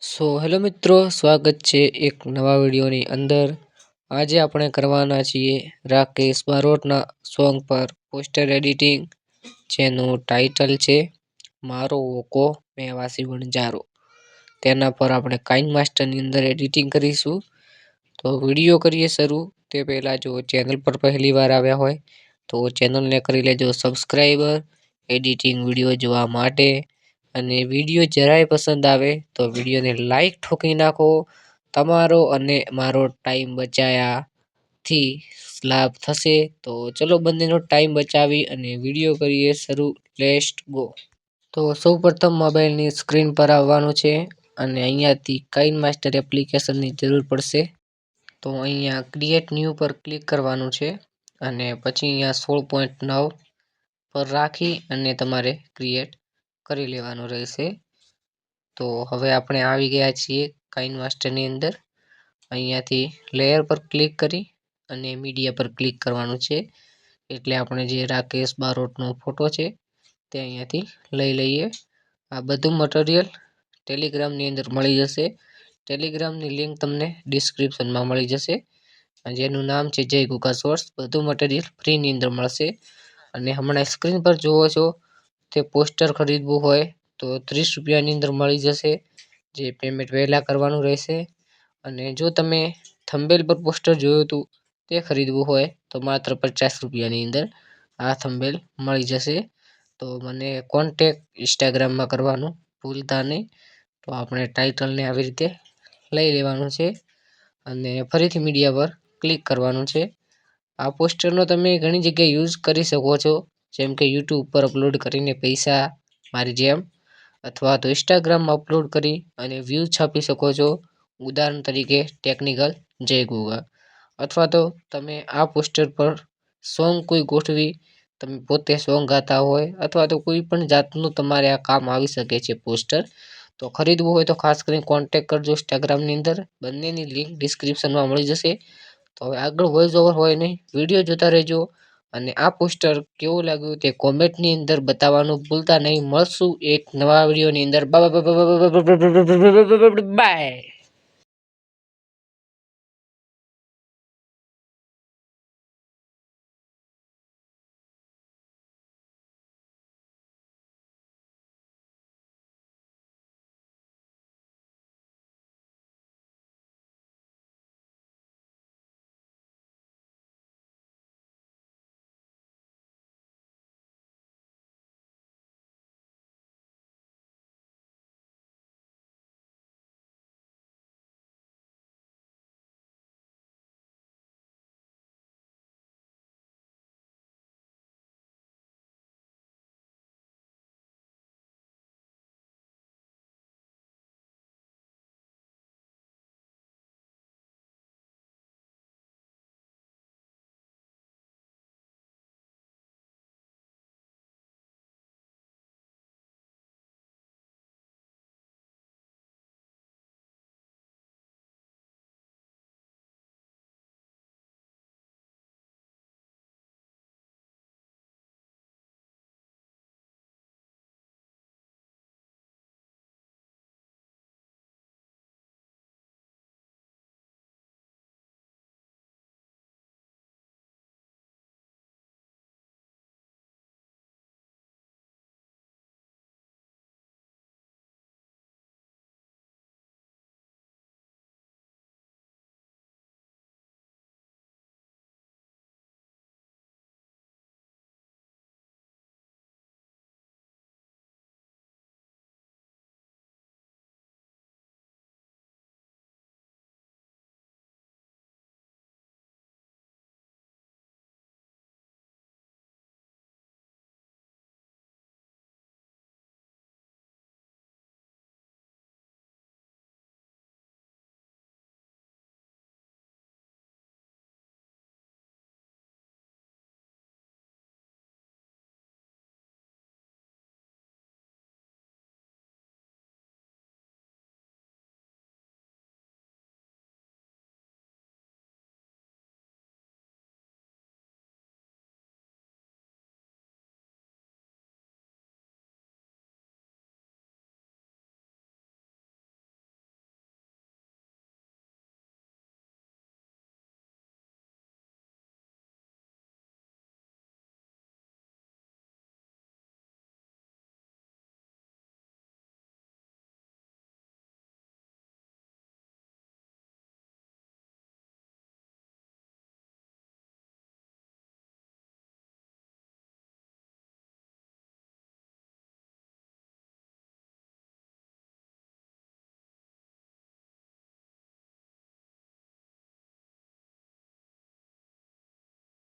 So hello મિત્રો, સ્વાગત છે એક નવા વિડીયોની અંદર. આજે આપણે કરવાના છીએ રાકેશ બારોટના સોંગ પર પોસ્ટર એડિટિંગ જેનું ટાઇટલ છે, મારો ઓકો મેવાસી વણજારો તેના પર આપણે કાઇન માસ્ટરની અંદર એડિટિંગ કરીશું. તો વીડિયો કરીએ શરૂ. તે પહેલાં જો ચેનલ પર પહેલી વાર આવ્યા હોય, તો ચેનલને કરી લેજો સબસ્ક્રાઈબર એડિટિંગ વીડિયો જોવા માટે. અને વીડિયો જરાય પસંદ આવે તો વિડીયોને લાઈક ઠોકી નાખો. તમારો અને મારો ટાઈમ બચાયાથી લાભ થશે. તો ચલો બંનેનો ટાઈમ બચાવી અને વીડિયો કરીએ શરૂ. લેસ્ટ ગો તો સૌ પ્રથમ મોબાઈલની સ્ક્રીન પર આવવાનું છે અને અહીંયાથી કાઇન માસ્ટર એપ્લિકેશનની જરૂર પડશે. તો અહીંયા ક્રિએટ ન્યૂ પર ક્લિક કરવાનું છે અને પછી અહીંયા સોળ પોઈન્ટ નવ પર રાખી અને તમારે ક્રિએટ કરી લેવાનું રહેશે. તો હવે આપણે આવી ગયા છીએ કાઇન માસ્ટરની અંદર. અહીંયાથી લેયર પર ક્લિક કરી અને મીડિયા પર ક્લિક કરવાનું છે. એટલે આપણે જે રાકેશ બારોટનો ફોટો છે તે અહીંયાથી લઈ લઈએ. આ બધું મટીરિયલ ટેલિગ્રામની અંદર મળી જશે. ટેલિગ્રામની લિંક તમને ડિસ્ક્રિપ્શનમાં મળી જશે. જેનું નામ છે જય ગુગા સોર્સ બધું મટીરિયલ ફ્રીની અંદર મળશે. અને હમણાં સ્ક્રીન પર જુઓ છો, તે પોસ્ટર ખરીદવું હોય તો ત્રીસ રૂપિયાની અંદર મળી જશે, જે પેમેન્ટ વહેલાં કરવાનું રહેશે. અને જો તમે થંબેલ પર પોસ્ટર જોયું હતું, તે ખરીદવું હોય તો માત્ર પચાસ રૂપિયાની અંદર આ થંબેલ મળી જશે. તો મને કોન્ટેક ઇન્સ્ટાગ્રામમાં કરવાનું ભૂલતા નહીં. તો આપણે ટાઇટલને આવી રીતે લઈ લેવાનું છે. અને ફરીથી મીડિયા પર ક્લિક કરવાનું છે. આ પોસ્ટરનો તમે ઘણી જગ્યાએ યુઝ કરી શકો છો. જેમ કે યુટ્યુબ પર અપલોડ કરીને પૈસા, મારી જેમ, અથવા તો ઇન્સ્ટાગ્રામમાં અપલોડ કરી અને વ્યૂઝ છાપી શકો છો. ઉદાહરણ તરીકે ટેકનિકલ જય ગુગા. અથવા તો તમે આ પોસ્ટર પર સોંગ કોઈ ગોઠવી, તમે પોતે સોંગ ગાતા હોય, અથવા તો કોઈ પણ જાતનું તમારે આ કામ આવી શકે છે પોસ્ટર, તો ખરીદવું હોય તો ખાસ કરીને કોન્ટેક કરજો ઇન્સ્ટાગ્રામની અંદર. બંનેની લિંક ડિસ્ક્રિપ્શનમાં મળી જશે. તો હવે આગળ વોઇસ ઓવર હોય નહીં વીડિયો જોતા રહેજો અને આ પોસ્ટર કેવું લાગ્યું તે કોમેન્ટની અંદર બતાવવાનું ભૂલતા નહીં મળશું એક નવા વિડીયોની અંદર બાય